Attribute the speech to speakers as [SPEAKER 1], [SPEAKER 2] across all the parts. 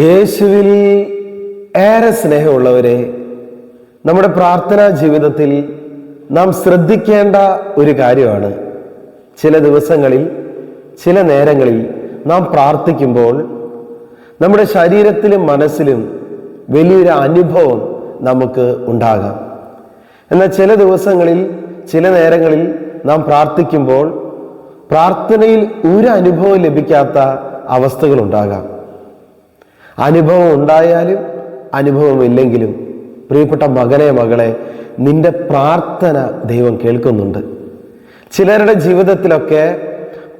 [SPEAKER 1] യേശുവിൽ ഏറെ സ്നേഹമുള്ളവരെ നമ്മുടെ പ്രാർത്ഥനാ ജീവിതത്തിൽ നാം ശ്രദ്ധിക്കേണ്ട ഒരു കാര്യമാണ് ചില ദിവസങ്ങളിൽ ചില നേരങ്ങളിൽ നാം പ്രാർത്ഥിക്കുമ്പോൾ നമ്മുടെ ശരീരത്തിലും മനസ്സിലും വലിയൊരു അനുഭവം നമുക്ക് ഉണ്ടാകാം എന്നാൽ ചില ദിവസങ്ങളിൽ ചില നേരങ്ങളിൽ നാം പ്രാർത്ഥിക്കുമ്പോൾ പ്രാർത്ഥനയിൽ ഒരു അനുഭവം ലഭിക്കാത്ത അവസ്ഥകളുണ്ടാകാം അനുഭവം ഉണ്ടായാലും അനുഭവമില്ലെങ്കിലും പ്രിയപ്പെട്ട മകനെ മകളെ നിന്റെ പ്രാർത്ഥന ദൈവം കേൾക്കുന്നുണ്ട് ചിലരുടെ ജീവിതത്തിലൊക്കെ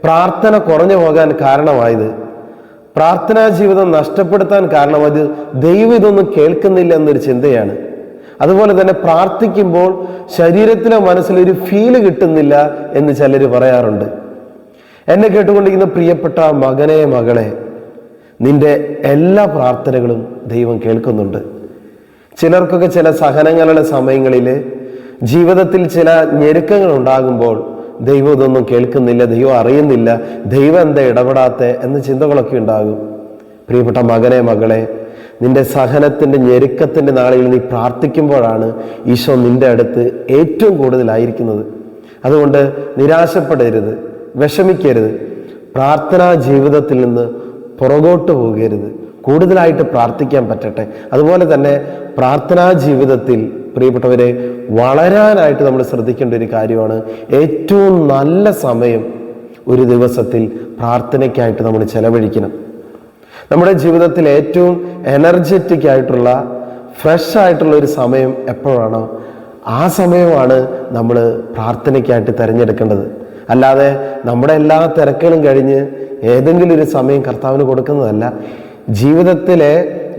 [SPEAKER 1] പ്രാർത്ഥന കുറഞ്ഞു പോകാൻ കാരണമായത് പ്രാർത്ഥനാ ജീവിതം നഷ്ടപ്പെടുത്താൻ കാരണമായത് ദൈവം ഇതൊന്നും കേൾക്കുന്നില്ല എന്നൊരു ചിന്തയാണ് അതുപോലെ തന്നെ പ്രാർത്ഥിക്കുമ്പോൾ ശരീരത്തിലോ മനസ്സിലോ ഒരു ഫീല് കിട്ടുന്നില്ല എന്ന് ചിലർ പറയാറുണ്ട് എന്നെ കേട്ടുകൊണ്ടിരിക്കുന്ന പ്രിയപ്പെട്ട മകനെ മകളെ നിന്റെ എല്ലാ പ്രാർത്ഥനകളും ദൈവം കേൾക്കുന്നുണ്ട് ചിലർക്കൊക്കെ ചില സഹനങ്ങളുടെ സമയങ്ങളിൽ ജീവിതത്തിൽ ചില ഞെരുക്കങ്ങൾ ഉണ്ടാകുമ്പോൾ ദൈവം ഇതൊന്നും കേൾക്കുന്നില്ല ദൈവം അറിയുന്നില്ല ദൈവം എന്താ ഇടപെടാത്ത എന്ന ചിന്തകളൊക്കെ ഉണ്ടാകും പ്രിയപ്പെട്ട മകനെ മകളെ നിന്റെ സഹനത്തിൻ്റെ ഞെരുക്കത്തിൻ്റെ നാളിൽ നീ പ്രാർത്ഥിക്കുമ്പോഴാണ് ഈശോ നിന്റെ അടുത്ത് ഏറ്റവും കൂടുതലായിരിക്കുന്നത് അതുകൊണ്ട് നിരാശപ്പെടരുത് വിഷമിക്കരുത് പ്രാർത്ഥനാ ജീവിതത്തിൽ നിന്ന് പുറകോട്ട് പോകരുത് കൂടുതലായിട്ട് പ്രാർത്ഥിക്കാൻ പറ്റട്ടെ അതുപോലെ തന്നെ പ്രാർത്ഥനാ ജീവിതത്തിൽ പ്രിയപ്പെട്ടവരെ വളരാനായിട്ട് നമ്മൾ ശ്രദ്ധിക്കേണ്ട ഒരു കാര്യമാണ് ഏറ്റവും നല്ല സമയം ഒരു ദിവസത്തിൽ പ്രാർത്ഥനയ്ക്കായിട്ട് നമ്മൾ ചെലവഴിക്കണം നമ്മുടെ ജീവിതത്തിൽ ഏറ്റവും എനർജറ്റിക് ആയിട്ടുള്ള ഫ്രഷ് ആയിട്ടുള്ള ഒരു സമയം എപ്പോഴാണോ ആ സമയമാണ് നമ്മൾ പ്രാർത്ഥനയ്ക്കായിട്ട് തിരഞ്ഞെടുക്കേണ്ടത് അല്ലാതെ നമ്മുടെ എല്ലാ തിരക്കുകളും കഴിഞ്ഞ് ഏതെങ്കിലും ഒരു സമയം കർത്താവിന് കൊടുക്കുന്നതല്ല ജീവിതത്തിലെ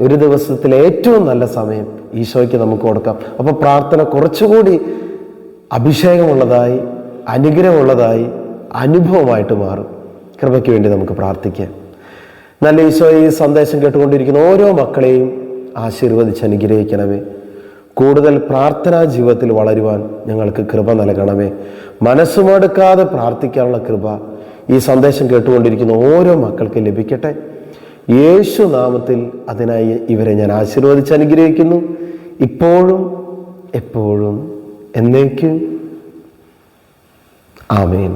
[SPEAKER 1] ഒരു ദിവസത്തിലെ ഏറ്റവും നല്ല സമയം ഈശോയ്ക്ക് നമുക്ക് കൊടുക്കാം അപ്പോൾ പ്രാർത്ഥന കുറച്ചുകൂടി അഭിഷേകമുള്ളതായി അനുഗ്രഹമുള്ളതായി അനുഭവമായിട്ട് മാറും കൃപയ്ക്ക് വേണ്ടി നമുക്ക് പ്രാർത്ഥിക്കാം നല്ല ഈശോ ഈ സന്ദേശം കേട്ടുകൊണ്ടിരിക്കുന്ന ഓരോ മക്കളെയും ആശീർവദിച്ച് അനുഗ്രഹിക്കണമേ കൂടുതൽ പ്രാർത്ഥനാ ജീവിതത്തിൽ വളരുവാൻ ഞങ്ങൾക്ക് കൃപ നൽകണമേ മനസ്സുമടുക്കാതെ പ്രാർത്ഥിക്കാനുള്ള കൃപ ഈ സന്ദേശം കേട്ടുകൊണ്ടിരിക്കുന്ന ഓരോ മക്കൾക്ക് ലഭിക്കട്ടെ യേശു നാമത്തിൽ അതിനായി ഇവരെ ഞാൻ ആശീർവദിച്ച് അനുഗ്രഹിക്കുന്നു ഇപ്പോഴും എപ്പോഴും എന്നേക്കും ആമേൻ